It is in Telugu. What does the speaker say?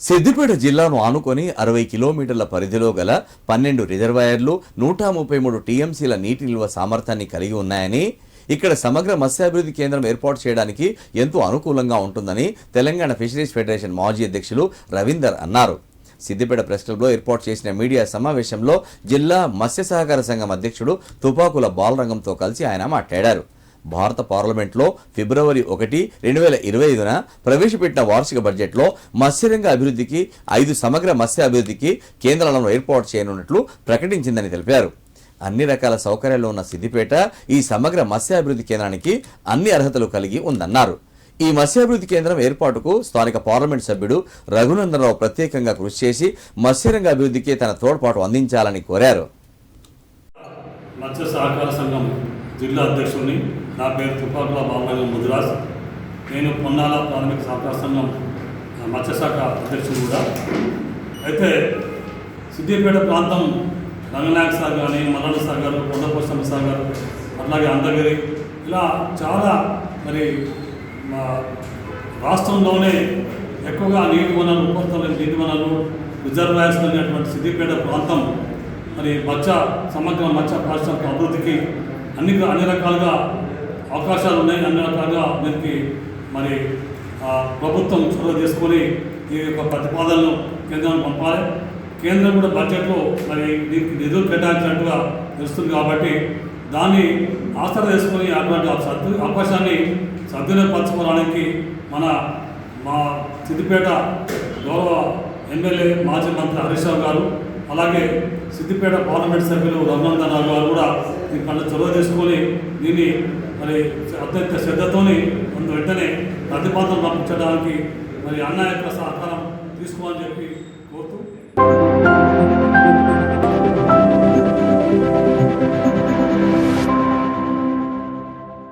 సిద్దిపేట జిల్లాను ఆనుకొని అరవై కిలోమీటర్ల పరిధిలో గల పన్నెండు రిజర్వాయర్లు నూట ముప్పై మూడు టీఎంసీల నీటి నిల్వ సామర్థ్యాన్ని కలిగి ఉన్నాయని ఇక్కడ సమగ్ర మత్స్యాభివృద్ధి కేంద్రం ఏర్పాటు చేయడానికి ఎంతో అనుకూలంగా ఉంటుందని తెలంగాణ ఫిషరీస్ ఫెడరేషన్ మాజీ అధ్యక్షులు రవీందర్ అన్నారు. సిద్దిపేట ప్రెస్ క్లబ్లో ఏర్పాటు చేసిన మీడియా సమావేశంలో జిల్లా మత్స్య సహకార సంఘం అధ్యక్షుడు తుపాకుల బాలరంగంతో కలిసి ఆయన మాట్లాడారు. భారత పార్లమెంట్లో ఫిబ్రవరి ఒకటి రెండు వేల ఇరవై ఐదున ప్రవేశపెట్టిన వార్షిక బడ్జెట్లో మత్స్యరంగ అభివృద్ధికి ఐదు సమగ్ర మత్స్య అభివృద్ధికి కేంద్రాలను ఏర్పాటు చేయనున్నట్లు ప్రకటించిందని తెలిపారు. అన్ని రకాల సౌకర్యాలు ఉన్న సిద్దిపేట ఈ సమగ్ర మత్స్యాభివృద్ధి కేంద్రానికి అన్ని అర్హతలు కలిగి ఉందన్నారు. ఈ మత్స్యాభివృద్ధి కేంద్రం ఏర్పాటుకు స్థానిక పార్లమెంట్ సభ్యుడు రఘునందనరావు ప్రత్యేకంగా కృషి చేసి మత్స్యరంగ అభివృద్ధికి తన తోడ్పాటు అందించాలని కోరారు. మత్స్య సహకార సంఘం జిల్లా అధ్యక్షుడిని. నా పేరు తుపాకుల బాబురంగం ముదిరాజ్. నేను పొన్నాల ప్రాథమిక సహకార సంఘం ఆ, అధ్యక్షుడు కూడా. అయితే సిద్దిపేట ప్రాంతం రంగనాయక సాగర్ కానీ మల్లన్న సాగర్ కొండపోషమ్మ సాగర్ అట్లాగే అందగిరి ఇలా చాలా మరి మా రాష్ట్రంలోనే ఎక్కువగా నీటి వనరులు ఉపరితల నీటి వనరులు రిజర్వాయర్స్ అనేటువంటి సిద్దిపేట ప్రాంతం మరి మత్స్య సమగ్ర మత్స్య పారిశ్రామిక అభివృద్ధికి అన్ని అన్ని రకాలుగా అవకాశాలు ఉన్నాయి అన్ని రకాలుగా దీనికి మరి ప్రభుత్వం చొరవ తీసుకొని ఈ యొక్క ప్రతిపాదనలు కేంద్రానికి పంపాలి. కేంద్రం కూడా బడ్జెట్లో మరి దీనికి నిధులు కేటాయించినట్టుగా తెలుస్తుంది కాబట్టి దాన్ని ఆసరా చేసుకొని అటువంటి సద్దు అవకాశాన్ని సద్వినియోగపరచుకోవడానికి మన మా సిద్దిపేట గౌరవ ఎమ్మెల్యే మాజీ మంత్రి హరీష్ రావు గారు అలాగే సిద్దిపేట పార్లమెంట్ సభ్యులు రఘునందన్ రావు గారు కూడా దీని కళ్ళు చొరవ తీసుకొని దీన్ని మరి అత్యంత శ్రద్ధతోని అందు వెంటనే ప్రతిపాదన పంపించడానికి మరి అన్న యొక్క సహకారం తీసుకోమని చెప్పి కోరుతూ